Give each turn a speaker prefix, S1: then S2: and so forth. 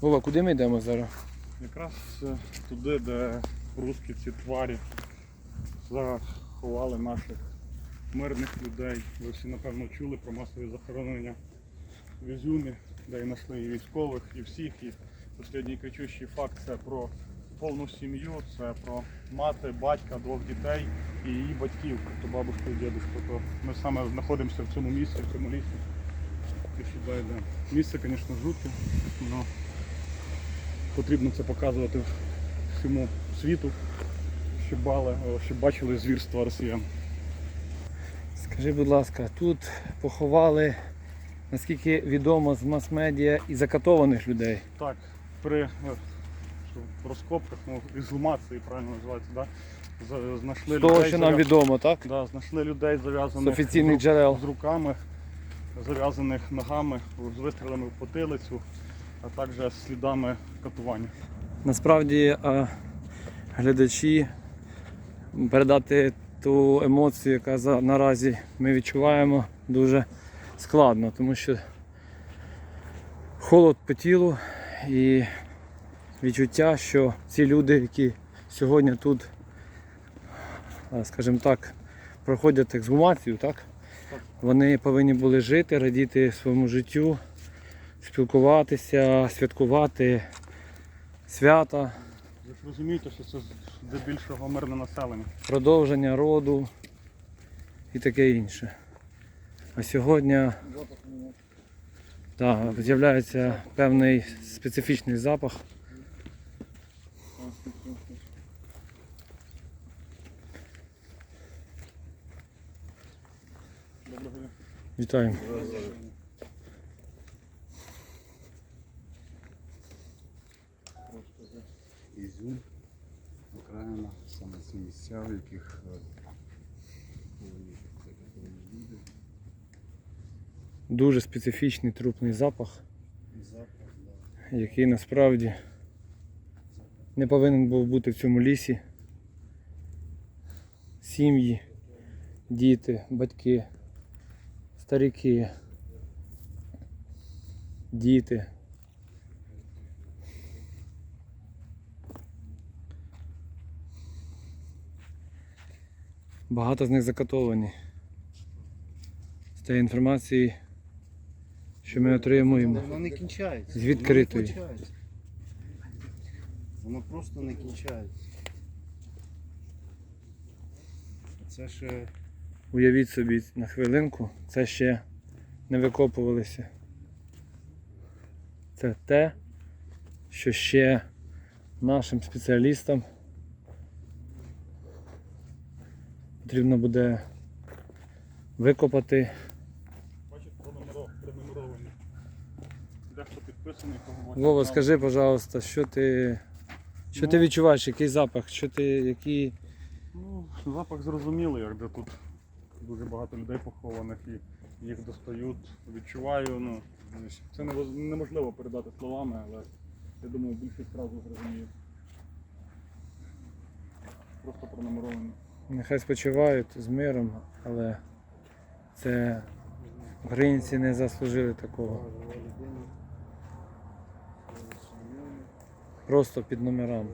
S1: Вова, куди ми йдемо зараз?
S2: Якраз е, туди, де русські ці тварі заховали наших мирних людей. Ви всі напевно чули про масові захоронення в Ізюмі, де і знайшли і військових, і всіх. І останній кричущий факт це про повну сім'ю, це про мати, батька, двох дітей і її батьків, тобто бабушку і дідушку. То ми саме знаходимося в цьому місці, в цьому лісі. Сюди йдемо. Місце, звісно, жутке, але потрібно це показувати всьому світу, щоб, бали, щоб бачили звірства росіян.
S1: Скажи, будь ласка, тут поховали, наскільки відомо з мас-медіа, і закатованих людей.
S2: Так, при е, розкопках, ну, ексгумації, правильно називається, да? знайшли
S1: З того,
S2: людей,
S1: що нам відомо, так?
S2: Да, знайшли людей зав'язаних з з руками, зав'язаних ногами, з вистрілами в потилицю, а також слідами катування.
S1: Насправді глядачі передати ту емоцію, яка наразі ми відчуваємо, дуже складно, тому що холод по тілу і відчуття, що ці люди, які сьогодні тут, скажімо так, проходять ексгумацію, так? Вони повинні були жити, радіти своєму життю, спілкуватися, святкувати свята,
S2: Ви ж розумієте, що це здебільшого мирне населення.
S1: продовження роду і таке інше. А сьогодні да, з'являється певний специфічний запах. Вітаємо.
S3: Ізюм, Україна, саме ці місця, в яких е,
S1: Дуже специфічний трупний запах,
S3: запах,
S1: який насправді не повинен був бути в цьому лісі. Сім'ї, діти, батьки, старики, діти. Багато з них закатовані. З тієї інформації, що ми отримуємо.
S3: Воно не кінчається.
S1: З відкритої.
S3: Воно не. Воно просто не кінчається. Це ще
S1: Уявіть собі на хвилинку, це ще не викопувалися. Це те, що ще нашим спеціалістам потрібно буде викопати.
S2: Бачите, пронумеро- пронумеровані. Дехто підписаний, кого
S1: Вова, скажи, пожалуйста, що ти, що ти
S2: Ну.
S1: відчуваєш, який запах, що ти, які.
S2: Ну, запах зрозумілий, як де тут дуже багато людей похованих і їх достають. Відчуваю, ну, це неможливо передати словами, але я думаю, більшість одразу зрозуміє. Просто пронумеровані.
S1: Нехай спочивають з миром, але це українці не заслужили такого. Просто під номерами.